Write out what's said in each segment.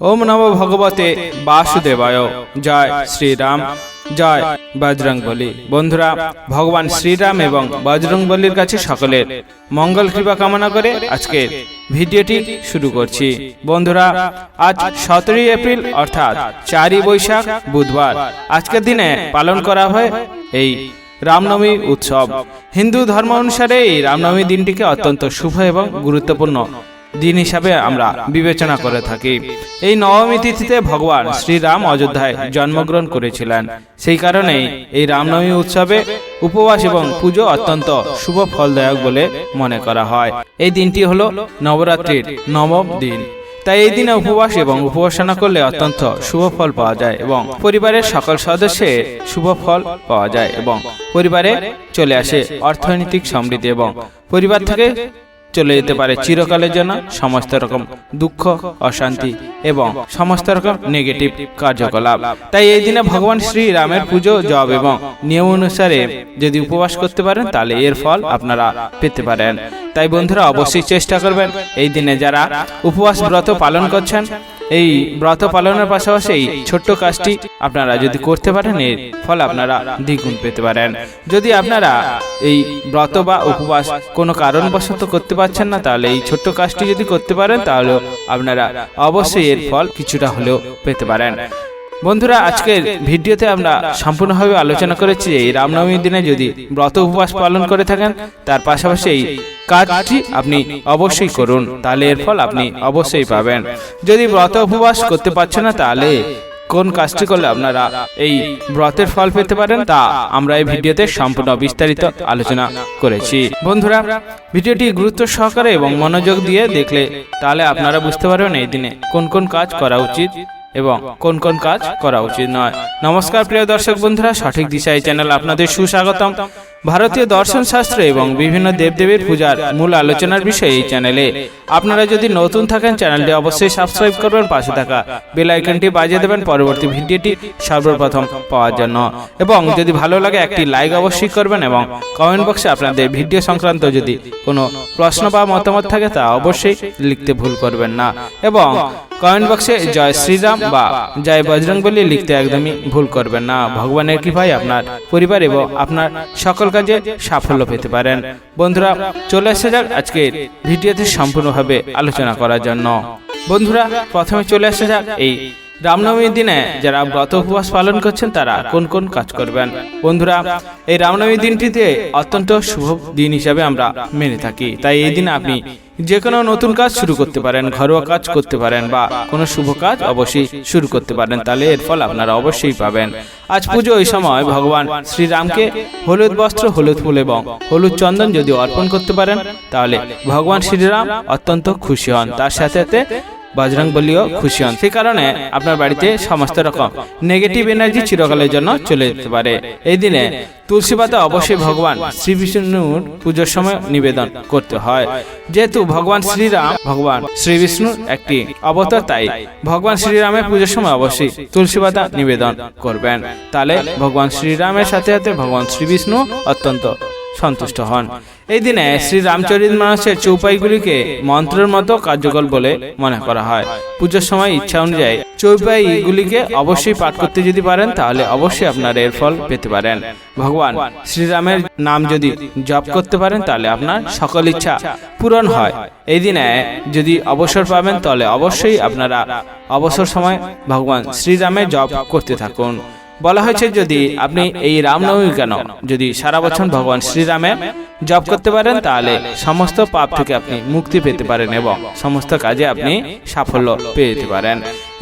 ওম নম ভগবতে বাসুদেবায়। জয় শ্রীরাম, জয় বজরংবলী। বন্ধুরা, ভগবান শ্রীরাম এবং বজরংবলীর কাছে সকলের মঙ্গল কৃপা কামনা করে আজকের ভিডিওটি শুরু করছি। বন্ধুরা, আজ সতেরোই এপ্রিল, অর্থাৎ চারই বৈশাখ, বুধবার। আজকের দিনে পালন করা হয় এই রামনবমী উৎসব। হিন্দু ধর্ম অনুসারে এই রামনবমী দিনটিকে অত্যন্ত শুভ এবং গুরুত্বপূর্ণ দিন হিসাবে আমরা বিবেচনা করে থাকি। এই নবমী তিথিতে ভগবান শ্রীরাম অযোধ্যায় জন্মগ্রহণ করেছিলেন। সেই কারণেই এই রামনবমী উৎসবে উপবাস এবং পুজো অত্যন্ত শুভ ফলদায়ক বলে মনে করা হয়। এই দিনটি হলো নবরাত্রির নবম দিন। তাই এই দিনে উপবাস এবং উপাসনা করলে অত্যন্ত শুভ ফল পাওয়া যায় এবং পরিবারের সকল সদস্যের শুভ ফল পাওয়া যায় এবং পরিবারে চলে আসে অর্থনৈতিক সমৃদ্ধি এবং পরিবার থেকে চলে যেতে পারে চিরকালের জন্য সমস্ত রকম দুঃখ, অশান্তি এবং সমস্ত রকম নেগেটিভ কার্যকলাপ। তাই এই দিনে ভগবান শ্রী রামের পুজো জব এবং নিয়ম অনুসারে যদি উপবাস করতে পারেন, তাহলে এর ফল আপনারা পেতে পারেন। তাই বন্ধুরা, অবশ্যই চেষ্টা করবেন। এই দিনে যারা উপবাস ব্রত পালন করছেন এই ব্রত পালনের পাশাপাশি এই ছোট্ট কাজটি আপনারা যদি করতে পারেন, এর ফল আপনারা দ্বিগুণ পেতে পারেন। যদি আপনারা এই ব্রত বা উপবাস কোনো কারণবশত করতে পারছেন না, তাহলে এই ছোট্ট কাজটি যদি করতে পারেন তাহলে আপনারা অবশ্যই এর ফল কিছুটা হলেও পেতে পারেন। বন্ধুরা আজকের ভিডিওতে আমরা সম্পূর্ণভাবে আলোচনা করেছি যে এই রামনবমীর দিনে যদি ব্রত উপবাস পালন করে থাকেন তার পাশাপাশি এই কাজটি আপনি অবশ্যই করুন তাহলে এর ফল আপনি অবশ্যই পাবেন। যদি ব্রত উপবাস করতে পারছেন না তাহলে কোন কাজটি করলে আপনারা এই ব্রতের ফল পেতে পারেন? তা আমরা এই ভিডিওতে সম্পূর্ণ বিস্তারিত আলোচনা করেছি। বন্ধুরা ভিডিওটি গুরুত্ব সহকারে এবং মনোযোগ দিয়ে দেখলে তাহলে আপনারা বুঝতে পারবেন এই দিনে কোন কোন কাজ করা উচিত এবং কোন কোন কাজ করা উচিত নয়। নমস্কার, প্রিয় দর্শক বন্ধুরা, সঠিক দিশা এই চ্যানেল আপনাদের সুস্বাগতম। ভারতীয় দর্শন শাস্ত্র এবং বিভিন্ন দেবদেবীর পূজার মূল আলোচনার বিষয়ে এই চ্যানেলে। আপনারা যদি নতুন থাকেন, চ্যানেলটি অবশ্যই সাবস্ক্রাইব করবেন, পাশে থাকা বেল আইকনটি বাজিয়ে দেবেন। পরবর্তী ভিডিওটি সর্বপ্রথম পাওয়ার জন্য। এবং যদি ভালো লাগে, একটি লাইক অবশ্যই করবেন এবং কমেন্ট বক্সে আপনাদের ভিডিও সংক্রান্ত যদি কোনো প্রশ্ন বা মতামত থাকে, তা অবশ্যই লিখতে ভুল করবেন না। এবং কমেন্ট বক্সে জয় শ্রীরাম বা জয় বজরংবলী লিখতে একদমই ভুল করবেন না। ভগবানের কৃপায় আপনার পরিবার এবং আপনার সকল কাজে সাফল্য পেতে পারেন। বন্ধুরা, চলে আসা যাক আজকের ভিডিওতে সম্পূর্ণভাবে আলোচনা করার জন্য। বন্ধুরা, প্রথমে চলে আসা যাক এই রামনবমীর দিনে যারা ব্রত উপবাস পালন করছেন, তারা কোন কোন কাজ করবেন? বন্ধুরা, এই রামনবমীর দিনটিতে অত্যন্ত শুভ দিন হিসাবে আমরা মেনে থাকি। তাই এই দিন আপনি যে কোনো নতুন কাজ শুরু করতে পারেন, ঘরোয়া কাজ করতে পারেন বা কোনো শুভ কাজ অবশ্যই শুরু করতে পারেন, তাহলে এর ফল আপনারা অবশ্যই পাবেন। আজ পুজো ওই সময় ভগবান শ্রীরামকে হলুদ বস্ত্র, হলুদ ফুল এবং হলুদ চন্দন যদি অর্পণ করতে পারেন, তাহলে ভগবান শ্রীরাম অত্যন্ত খুশি হন। তার সাথে সাথে বজরং বলিও খুশি হন। সেই কারণে আপনার বাড়িতে সমস্ত রকম নেগেটিভ এনার্জি চিরকালের জন্য চলে যেতে পারে। এই দিনে তুলসী পাতা অবশ্যই ভগবান শ্রী বিষ্ণুর পুজোর সময় নিবেদন করতে হয়। যেহেতু ভগবান শ্রীরাম, ভগবান শ্রী বিষ্ণুর একটি অবতার, তাই ভগবান শ্রীরামের পুজোর সময় অবশ্যই তুলসী পাতা নিবেদন করবেন। তাহলে ভগবান শ্রীরামের সাথে সাথে ভগবান শ্রী বিষ্ণু অত্যন্ত সন্তুষ্ট হন। এই দিনে শ্রী রামচরিত মানসের চৌপাইগুলিকে মন্ত্রের মতো কার্যকর বলে মনে করা হয়। পুজোর সময় ইচ্ছা অনুযায়ী চৌপাইগুলিকে অবশ্যই পাঠ করতে যদি পারেন, তাহলে অবশ্যই আপনার এর ফল পেতে পারেন। ভগবান শ্রীরামের নাম যদি জপ করতে পারেন, তাহলে আপনার সকল ইচ্ছা পূরণ হয়। এই দিনে যদি অবসর পাবেন, তাহলে অবশ্যই আপনারা অবসর সময় ভগবান শ্রীরামের জপ করতে থাকুন। বলা হয়েছে যদি আপনি এই রামনবমী কেন? যদি সারা বছর ভগবান শ্রীরামে জপ করতে পারেন তাহলে সমস্ত পাপ থেকে আপনি মুক্তি পেতে পারেন এবং সমস্ত কাজে আপনি সাফল্য পেয়ে যেতে পারেন।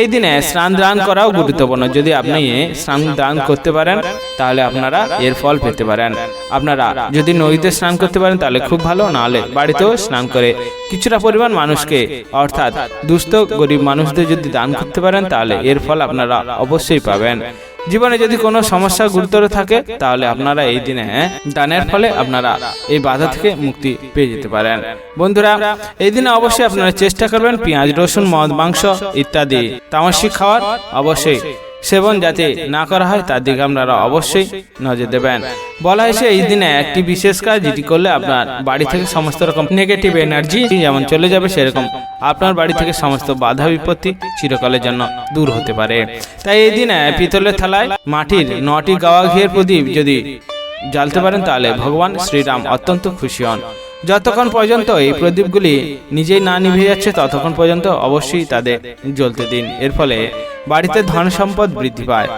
এই দিনে স্নান দান করাও গুরুত্বপূর্ণ। যদি আপনি স্নান দান করতে পারেন তাহলে আপনারা এর ফল পেতে পারেন। আপনারা যদি নদীতে স্নান করতে পারেন তাহলে খুব ভালো। নাহলে বাড়িতেও স্নান করে কিছুটা পরিমাণ মানুষকে অর্থাৎ দুস্থ গরিব মানুষদের যদি দান করতে পারেন তাহলে এর ফল আপনারা অবশ্যই পাবেন জীবনে যদি কোনো সমস্যা গুরুতর থাকে, তাহলে আপনারা এই দিনে দানের ফলে আপনারা এই বাধা থেকে মুক্তি পেয়ে যেতে পারেন। বন্ধুরা, এই দিনে অবশ্যই আপনারা চেষ্টা করবেন পেঁয়াজ, রসুন, মদ, মাংস ইত্যাদি তামাশি খাওয়ার। অবশ্যই সেবন যাতে না করা হয়, তার দিকে আপনারা অবশ্যই নজর দেবেন। বলা হয়েছে, এই দিনে একটি বিশেষ কাজ যেটি করলে আপনার বাড়ি থেকে সমস্ত রকম নেগেটিভ এনার্জি যেমন চলে যাবে সেরকম আপনার বাড়ি থেকে সমস্ত বাধা বিপত্তি চিরকালের জন্য দূর হতে পারে। তাই এই দিনে পিতলের থালায় মাটির নটি গাওয়া ঘিয়ের প্রদীপ যদি জ্বালতে পারেন, তাহলে ভগবান শ্রীরাম অত্যন্ত খুশি হন। যতক্ষণ পর্যন্ত এই প্রদীপগুলি নিজেই না নিভে যাচ্ছে, ততক্ষণ পর্যন্ত অবশ্যই তাদের জ্বলতে দিন। এর ফলে বাড়িতে ধন সম্পদ বৃদ্ধি পায়।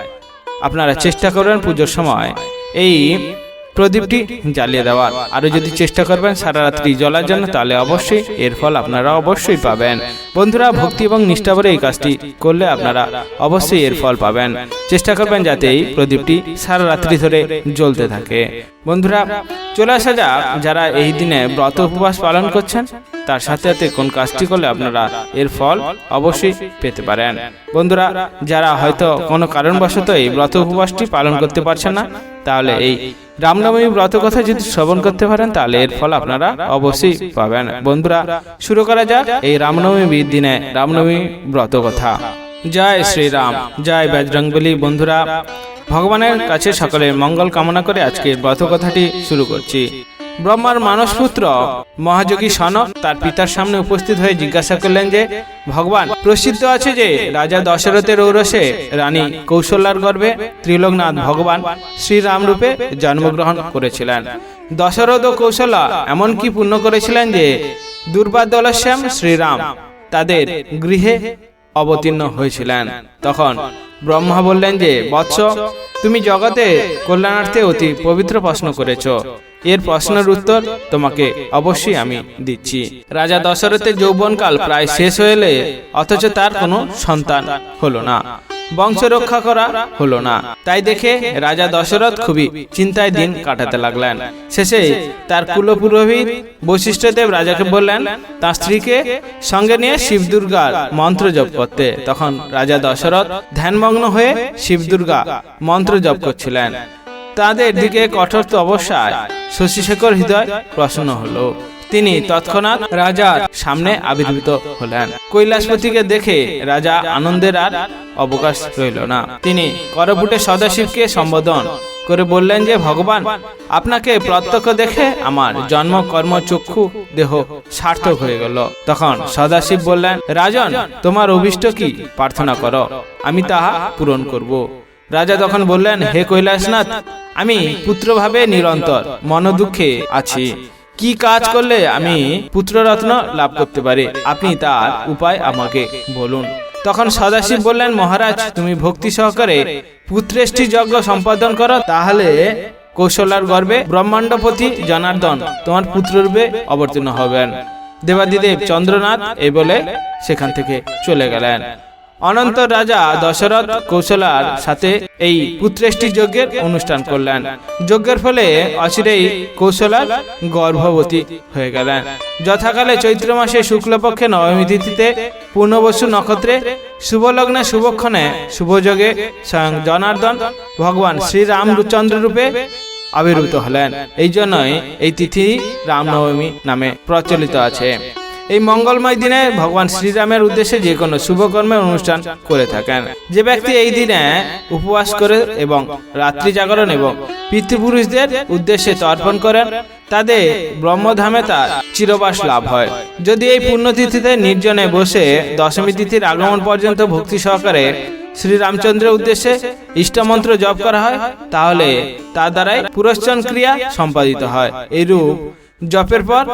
আপনারা চেষ্টা করবেন পুজোর সময় এই প্রদীপটি জ্বালিয়ে দেওয়ার। আরও যদি চেষ্টা করবেন সারা রাত্রি জ্বলার জন্য, তাহলে অবশ্যই এর ফল আপনারা অবশ্যই পাবেন। বন্ধুরা, ভক্তি এবং নিষ্ঠাভরে এই কাজটি করলে আপনারা অবশ্যই এর ফল পাবেন। চেষ্টা করবেন যাতে এই প্রদীপটি সারা রাত্রি ধরে জ্বলতে থাকে। বন্ধুরা, চলে আসা যাক যারা এই দিনে ব্রত উপবাস পালন করছেন, তার সাথে সাথে কোন কাজটি করলে আপনারা এর ফল অবশ্যই পেতে পারেন। বন্ধুরা, যারা হয়তো কোনো কারণবশত এই ব্রত উপবাসটি পালন করতে পারছেন না, তাহলে এই রামনবমী ব্রত কথা যদি শ্রবণ করতে পারেন, তাহলে এর ফল আপনারা অবশ্যই পাবেন। বন্ধুরা, শুরু করা যাক এই রামনবমী দিনে রামনবমী ব্রত কথা। জয় শ্রীরাম, জয় বজরঙ্গলি বন্ধুরা, ভগবানের কাছে সকলের মঙ্গল কামনা করে আজকের ব্রত কথাটি শুরু করছি। ব্রহ্মার মানসপুত্র। মহাযোগী সনক তার পিতার সামনে উপস্থিত হয়ে জিজ্ঞাসা করলেন যে, ভগবান, প্রসিদ্ধ আছে যে রাজা দশরথের ঔরসে রানী কৌশল্যার গর্ভে ত্রিলোকনাথ ভগবান শ্রীরাম রূপে জন্মগ্রহণ করেছিলেন। দশরথ ও কৌশল্যা এমন কি পুণ্য করেছিলেন যে দুর্বাদলশ্যাম শ্রীরাম তাদের গৃহে অবতীর্ণ হয়েছিলেন। তখন ব্রহ্মা বললেন যে, বৎস, তুমি জগতে কল্যাণার্থে অতি পবিত্র প্রশ্ন করেছ। এর প্রশ্নের উত্তর তোমাকে অবশ্যই আমি দিচ্ছি। রাজা দশরথের যৌবনকাল প্রায় শেষ হয়ে অথচ তার কোনো সন্তান হলো না। বংশ রক্ষা করা হলো না। তাই দেখে রাজা দশরথ খুবই চিন্তায় দিন কাটাতে লাগলেন। শেষে তার কুলপুরোহিত বৈশিষ্ট্যদেব রাজাকে বললেন, তার স্ত্রীকে সঙ্গে নিয়ে শিবদুর্গার মন্ত্র জপ করতে। তখন রাজা দশরথ ধ্যানমগ্ন হয়ে শিবদুর্গা মন্ত্র জপ করছিলেন। তাদের দিকে কঠোর অবস্থায় শশীশেখর হৃদয় প্রসন্ন হলো। তিনি তৎক্ষণাৎ রাজার সামনে আবির্ভূত হলেন। কৈলাসপতিকে দেখে রাজা আনন্দের আর অবকাশ রইল না। তিনি করপুটে সদাশিবকে সম্বোধন করে বললেন যে, ভগবান, আপনাকে প্রত্যক্ষ দেখে আমার জন্ম, কর্ম, চক্ষু, দেহ সার্থক হয়ে গেল। তখন সদাশিব বললেন, রাজন, তোমার অভিষ্ট কি? প্রার্থনা করো। আমি তাহা পূরণ করব। রাজা তখন বললেন, হে কৈলাসনাথ, আমি পুত্রভাবে নিরন্তর মনোদুঃখে আছি। কি কাজ করলে আমি পুত্ররত্ন লাভ করতে পারি? আপনি তার উপায় আমাকে বলুন। তখন সদাশিব বললেন, মহারাজ, তুমি ভক্তি সহকারে পুত্রেষ্টি যজ্ঞ সম্পাদন করো, তাহলে কৌশলার গর্বে ব্রহ্মাণ্ডপতি জনার্দন তোমার পুত্ররূপে অবতীর্ণ হবেন। দেবাদিদেব চন্দ্রনাথ এই বলে সেখান থেকে চলে গেলেন। অনন্ত রাজা দশরথ কৌশলার সাথে এই পুত্রেষ্টি যজ্ঞের অনুষ্ঠান করলেন। যজ্ঞের ফলে অচিরেই কৌশলার গর্ভবতী হয়ে গেলেন। যথাকালে চৈত্র মাসে শুক্লপক্ষে নবমী তিথিতে পূর্ণবসু নক্ষত্রে শুভলগ্নে শুভক্ষণে শুভযোগে স্বয়ং জনার্দন ভগবান শ্রীরামচন্দ্র রূপে আবির্ভূত হলেন। এই জন্যই এই তিথি রামনবমী নামে প্রচলিত আছে। এই মঙ্গলময় দিনে ভগবান শ্রীরামের উদ্দেশ্যে যে কোনো শুভকর্মের অনুষ্ঠান করে থাকেন। যে ব্যক্তি এই দিনে উপবাস করে এবং রাত্রি জাগরণ এবং পিতৃপুরুষদের উদ্দেশ্যে তর্পণ করেন তাদের ব্রহ্মধামে তার চিরবাস লাভ হয়। যদি এই পুণ্যতিথিতে নির্জনে বসে দশমী তিথির আগমন পর্যন্ত ভক্তি সহকারে শ্রীরামচন্দ্রের উদ্দেশ্যে ইষ্টমন্ত্র জপ করা হয়, তাহলে তার দ্বারাই পুরস্চন ক্রিয়া সম্পাদিত হয়। এইরূপ জপের পর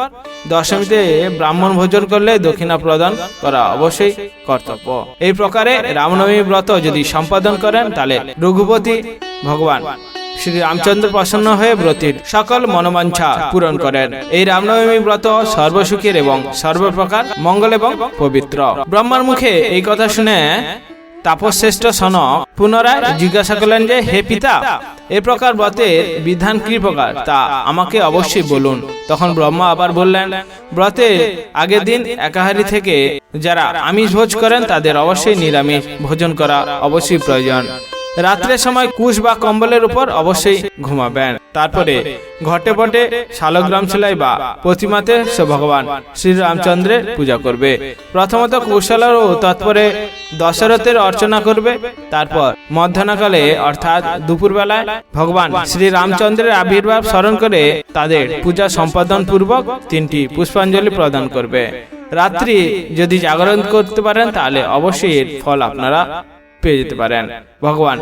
দশমীতে ব্রাহ্মণ ভোজন করলে দক্ষিণা প্রদান করা অবশ্যই কর্তব্য। এই প্রকারে রামনবমী ব্রত যদি সম্পাদন করেন, তাহলে রঘুপতি ভগবান শ্রী রামচন্দ্র প্রসন্ন হয়ে ব্রতের সকল মনোবাঞ্ছা পূরণ করেন। এই রামনবমী ব্রত সর্বসুখের এবং সর্বপ্রকার মঙ্গল এবং পবিত্র। ব্রহ্মার মুখে এই কথা শুনে তাপশ্রেষ্ঠ সন পুনরায় জিজ্ঞাসা করলেন যে, হে পিতা, এ প্রকার ব্রতের বিধান কি প্রকার? তা আমাকে অবশ্যই বলুন। তখন ব্রহ্মা আবার বললেন, ব্রতের আগের দিন একাহারি থেকে যারা আমিষ ভোজ করেন, তাদের অবশ্যই নিরামিষ ভোজন করা অবশ্যই প্রয়োজন। রাত্রের সময় কুশ বা কম্বলের উপর অবশ্যই ঘুমাবেন। তারপরে ঘটে পটে শালগ্রাম শিলায় বা প্রতিমাতে সে ভগবান শ্রীরামচন্দ্রের পূজা করবে। প্রথমত কৌশলার ও তৎপরে দশরথের অর্চনা করবে। তারপর মধ্যাহ্নকালে, অর্থাৎ দুপুরবেলায়, ভগবান শ্রীরামচন্দ্রের আবির্ভাব স্মরণ করে তাদের পূজা সম্পাদন পূর্বক তিনটি পুষ্পাঞ্জলি প্রদান করবে। রাত্রি যদি জাগরণ করতে পারেন, তাহলে অবশ্যই ফল আপনারা পেয়ে যেতে পারেন। ভগবান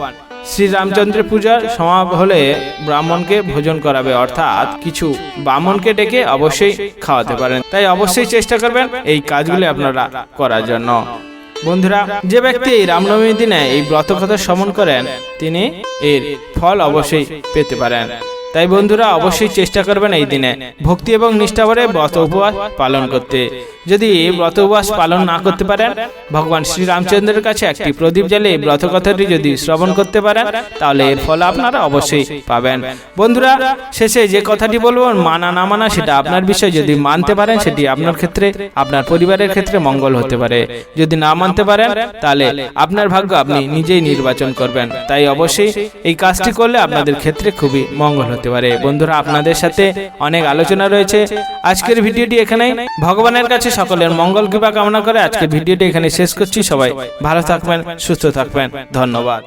শ্রী রামচন্দ্রের পূজার সমাপ হলে ব্রাহ্মণকে ভোজন করাবে, অর্থাৎ কিছু ব্রাহ্মণকে ডেকে অবশ্যই খাওয়াতে পারেন। তাই অবশ্যই চেষ্টা করবেন এই কাজগুলি আপনারা করার জন্য। বন্ধুরা, যে ব্যক্তি এই রামনবমীর দিনে এই ব্রত কথা শ্রমণ করেন, তিনি এর ফল অবশ্যই পেতে পারেন। তাই বন্ধুরা অবশ্যই চেষ্টা করবেন এই দিনে ভক্তি এবং নিষ্ঠা ভরে ব্রত উপবাস পালন করতে। যদি ব্রত উপবাস পালন না করতে পারেন, ভগবান শ্রী রামচন্দ্রের কাছে একটি প্রদীপ জ্বালে এই ব্রত কথাটি যদি শ্রবণ করতে পারেন, তাহলে এর ফল আপনারা অবশ্যই পাবেন। বন্ধুরা, শেষে যে কথাটি বলব, মানা না মানা সেটা আপনার বিষয়। যদি মানতে পারেন, সেটি আপনার ক্ষেত্রে, আপনার পরিবারের ক্ষেত্রে মঙ্গল হতে পারে। যদি না মানতে পারেন, তাহলে আপনার ভাগ্য আপনি নিজেই নির্বাচন করবেন। তাই অবশ্যই এই কাজটি করলে আপনাদের ক্ষেত্রে খুবই মঙ্গল হতে পারে। বন্ধুরা, আপনাদের সাথে অনেক আলোচনা রয়েছে। আজকের ভিডিওটি এখানে ভগবানের কাছে সকলের মঙ্গল কৃপা কামনা করে আজকের ভিডিওটি এখানে শেষ করছি সবাই। ভালো থাকবেন, সুস্থ থাকবেন। ধন্যবাদ।